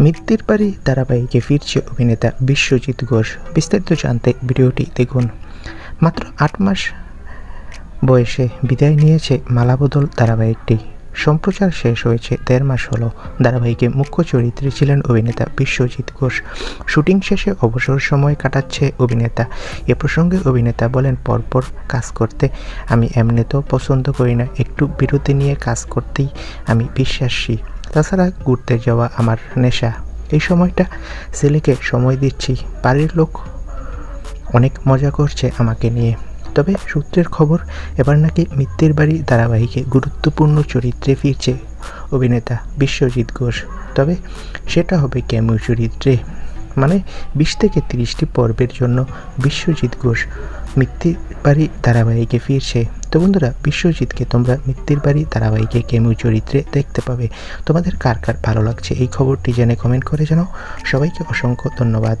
মৃত্যুর বাড়ি ধারাবাহিকে ফিরছে অভিনেতা বিশ্বজিৎ ঘোষ। বিস্তারিত জানতে ভিডিওটি দেখুন। মাত্র আট মাস বয়সে বিদায় নিয়েছে মালাবদল ধারাবাহিকটি। সম্প্রচার শেষ হয়েছে দেড় মাস হলো। ধারাবাহিকে মুখ্য চরিত্রে ছিলেন অভিনেতা বিশ্বজিৎ ঘোষ। শুটিং শেষে অবসর সময় কাটাচ্ছে অভিনেতা। এ প্রসঙ্গে অভিনেতা বলেন, পরপর কাজ করতে আমি এমনিতেও পছন্দ করি না। একটু বিরতি নিয়ে কাজ করতেই আমি বিশ্বাসী। তাছাড়া ঘুরতে যাওয়া আমার নেশা। এই সময়টা ছেলেকে সময় দিচ্ছি। বাড়ির লোক অনেক মজা করছে আমাকে নিয়ে। তবে সূত্রের খবর, এবার নাকি মিত্রের বাড়ি ধারাবাহিকে গুরুত্বপূর্ণ চরিত্রে ফিরছে অভিনেতা বিশ্বজিৎ ঘোষ। তবে সেটা হবে ক্যামিও চরিত্রে? মানে বিশ থেকে তিরিশটি পর্বের জন্য বিশ্বজিৎ ঘোষ মিত্তির বাড়ি ধারাবাহিকে ফিরছে। তো বন্ধুরা, বিশ্বজিৎকে তোমরা মৃত্যুর বাড়ি ধারাবাহিকে কেমু চরিত্রে দেখতে পাবে। তোমাদের কার কার ভালো লাগছে এই খবরটি জেনে কমেন্ট করে জানাও। সবাইকে অসংখ্য ধন্যবাদ।